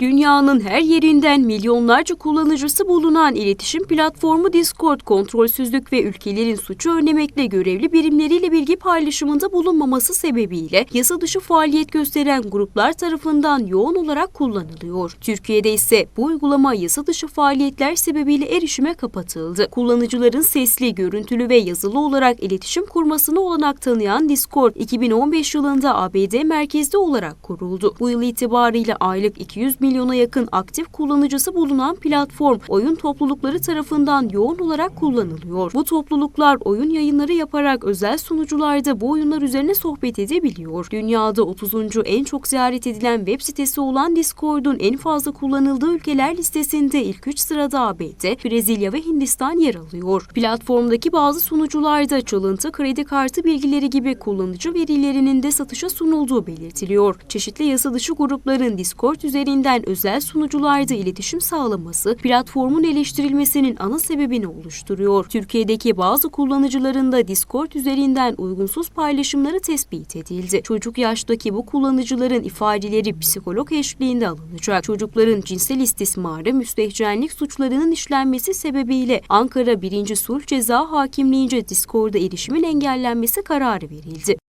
Dünyanın her yerinden milyonlarca kullanıcısı bulunan iletişim platformu Discord, kontrolsüzlük ve ülkelerin suçu önlemekle görevli birimleriyle bilgi paylaşımında bulunmaması sebebiyle yasa dışı faaliyet gösteren gruplar tarafından yoğun olarak kullanılıyor. Türkiye'de ise bu uygulama yasa dışı faaliyetler sebebiyle erişime kapatıldı. Kullanıcıların sesli, görüntülü ve yazılı olarak iletişim kurmasına olanak tanıyan Discord, 2015 yılında ABD merkezli olarak kuruldu. Bu yıl itibariyle aylık 200 milyona yakın aktif kullanıcısı bulunan platform, oyun toplulukları tarafından yoğun olarak kullanılıyor. Bu topluluklar oyun yayınları yaparak özel sunucularda bu oyunlar üzerine sohbet edebiliyor. Dünyada 30. en çok ziyaret edilen web sitesi olan Discord'un en fazla kullanıldığı ülkeler listesinde ilk 3 sırada ABD, Brezilya ve Hindistan yer alıyor. Platformdaki bazı sunucularda çalıntı kredi kartı bilgileri gibi kullanıcı verilerinin de satışa sunulduğu belirtiliyor. Çeşitli yasa dışı grupların Discord üzerinden özel sunucularda iletişim sağlaması, platformun eleştirilmesinin ana sebebini oluşturuyor. Türkiye'deki bazı kullanıcıların da Discord üzerinden uygunsuz paylaşımları tespit edildi. Çocuk yaştaki bu kullanıcıların ifadeleri psikolog eşliğinde alınacak. Çocukların cinsel istismarı, müstehcenlik suçlarının işlenmesi sebebiyle Ankara 1. Sulh Ceza Hakimliğince Discord'a erişimin engellenmesi kararı verildi.